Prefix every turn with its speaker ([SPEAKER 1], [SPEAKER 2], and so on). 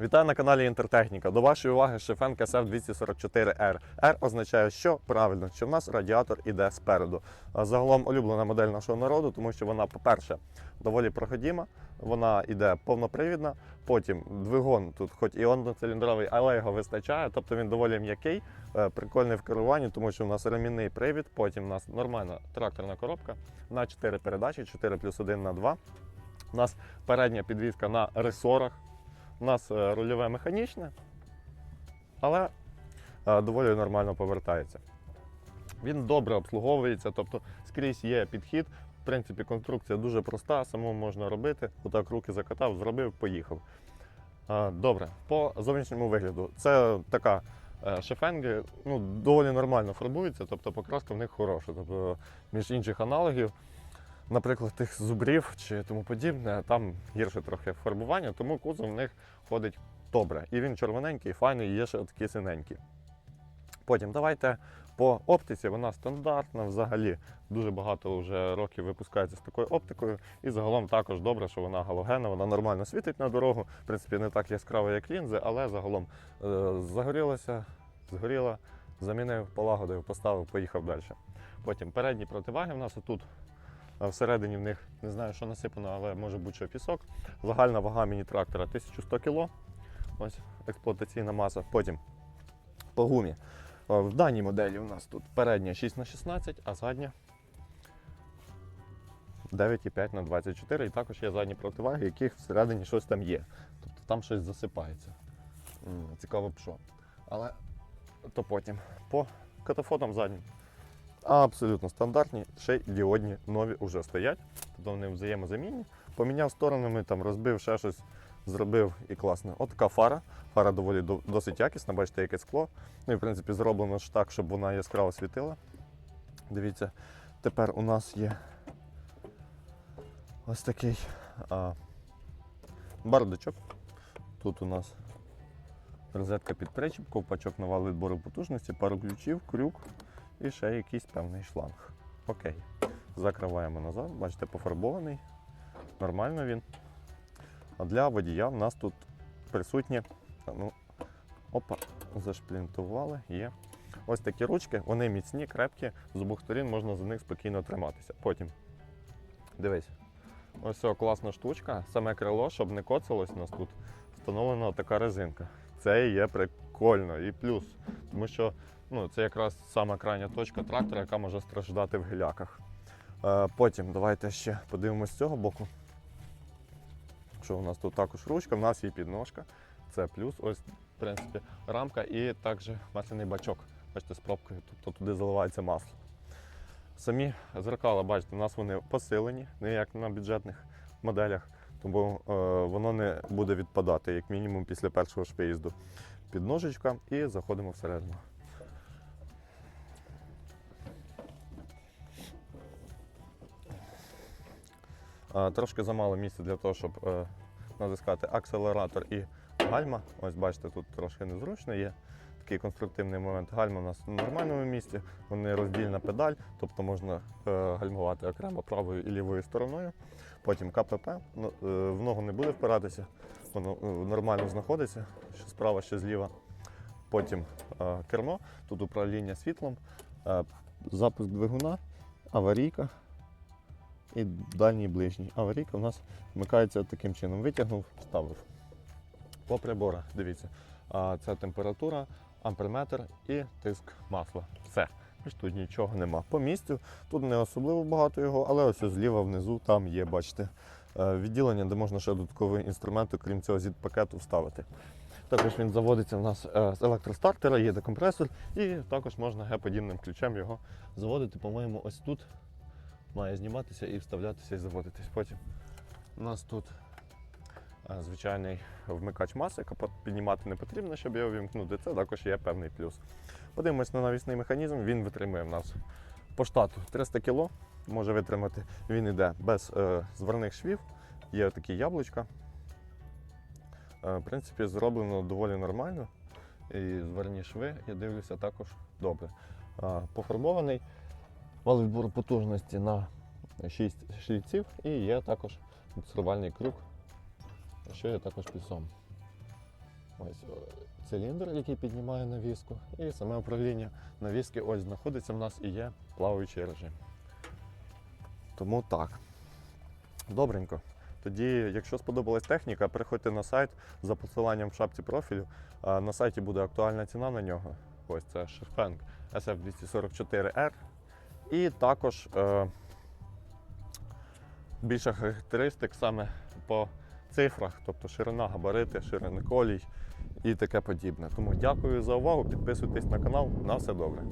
[SPEAKER 1] Вітаю на каналі Інтертехніка. До вашої уваги Шефенк SF244R. R означає, що правильно, що в нас радіатор іде спереду. Загалом улюблена модель нашого народу, тому що вона, по-перше, доволі проходима, вона йде повнопривідна. Потім двигун тут, хоч і одноциліндровий, але його вистачає. Тобто він доволі м'який, е, прикольний в керуванні, тому що у нас ремінний привід. Потім у нас нормальна тракторна коробка на 4 передачі, 4 плюс 1 на 2. У нас передня підвізка на ресорах. У нас е, рульове механічне, але е, доволі нормально повертається. Він добре обслуговується, тобто скрізь є підхід. В принципі, конструкція дуже проста, самому можна робити. Отак руки закатав, зробив, поїхав. Е, Добре, по зовнішньому вигляду. Це така шефенги, ну, доволі нормально фарбуються, тобто покраска в них хороша. Тобто, між інших аналогів, наприклад, тих зубрів чи тому подібне, там гірше трохи фарбування, тому кузов в них ходить добре. І він червоненький, файний, є ще такі синенькі. Потім давайте по оптиці, вона стандартна взагалі. Дуже багато вже років випускається з такою оптикою. І загалом також добре, що вона галогенна, вона нормально світить на дорогу. В принципі, не так яскраво, як лінзи, але загалом е, загорілося, згоріла, замінив, полагодив, поставив, поїхав далі. Потім передні противаги в нас отут. Всередині в них не знаю, що насипано, але може бути що пісок. Загальна вага міні-трактора 1100 кг. Ось експлуатаційна маса. Потім по гумі. В даній моделі у нас тут передня 6х16, а задня 9,5 на 24 І також є задні противаги, яких всередині щось там є. Тобто там щось засипається. Цікаво б що. Але то потім. По катафотам заднім. Абсолютно стандартні, ще й діодні нові вже стоять, тобто вони взаємозамінні. Поміняв сторонами, там розбив, ще щось зробив і класно. От така фара. Фара доволі досить якісна, бачите, яке скло. Ну і в принципі зроблено ж так, щоб вона яскраво світила. Дивіться, тепер у нас є ось такий а, бардачок. Тут у нас розетка під причіп, ковпачок на вал відбору потужності, пару ключів, крюк і ще якийсь певний шланг. Окей. Закриваємо назад, бачите, пофарбований. Нормально він. А для водія в нас тут присутні. Ну, опа, зашплінтували, є. Ось такі ручки, вони міцні, крепкі, з обох сторін можна за них спокійно триматися. Потім. Дивись. Ось ця класна штучка, саме крило, щоб не коцалось, у нас тут встановлена така резинка. Це є прикольно і плюс. Тому що ну, це якраз сама крайня точка трактора, яка може страждати в гіляках. Е, потім давайте ще подивимось з цього боку. Що у нас тут також ручка, в нас є підножка. Це плюс, ось, в принципі, рамка і також масляний бачок. Бачите, з пробкою, тобто туди заливається масло. Самі зеркала, бачите, у нас вони посилені, не як на бюджетних моделях, тому е, воно не буде відпадати, як мінімум, після першого ж виїзду. Підножечка і заходимо всередину. Трошки замало місця для того, щоб е, натискати акселератор і гальма. Ось бачите, тут трошки незручно є. Такий конструктивний момент. Гальма у нас в нормальному місці, вони роздільна педаль, тобто можна е, гальмувати окремо правою і лівою стороною. Потім КПП, ну, е, в ногу не буде впиратися, воно нормально знаходиться, що справа, що зліва. Потім кермо, тут управління світлом, запуск двигуна, аварійка і дальній і ближній. Аварійка у нас вмикається таким чином. Витягнув, вставив. По приборах, дивіться, це температура, амперметр і тиск масла. Все. Тут нічого нема. По місцю тут не особливо багато його, але ось зліва внизу там є, бачите, е, відділення, де можна ще додаткові інструменти, крім цього зід-пакету, вставити. Також він заводиться у нас е, з електростартера, є декомпресор, і також можна Г-подібним ключем його заводити, по-моєму, ось тут має зніматися і вставлятися і заводитись. Потім у нас тут е, звичайний вмикач маси, капот піднімати не потрібно, щоб його вімкнути. Це також є певний плюс. Подивимось на навісний механізм, він витримує в нас по штату 300 кг, може витримати. Він йде без е, зварних швів, є такі яблучка. Е, в принципі, зроблено доволі нормально. І зварні шви, я дивлюся, також добре. Е, пофарбований вал відбору потужності на 6 шліців і є також буксирувальний крюк, що є також плюсом. Ось циліндр, який піднімає навіску, і саме управління навіски ось знаходиться в нас і є плаваючий режим. Тому так. Добренько. Тоді, якщо сподобалась техніка, переходьте на сайт за посиланням в шапці профілю. На сайті буде актуальна ціна на нього. Ось це Шефенг SF244R. І також е, більше характеристик саме по цифрах, тобто ширина, габарити, ширина колій і таке подібне. Тому дякую за увагу. Підписуйтесь на канал. На все добре.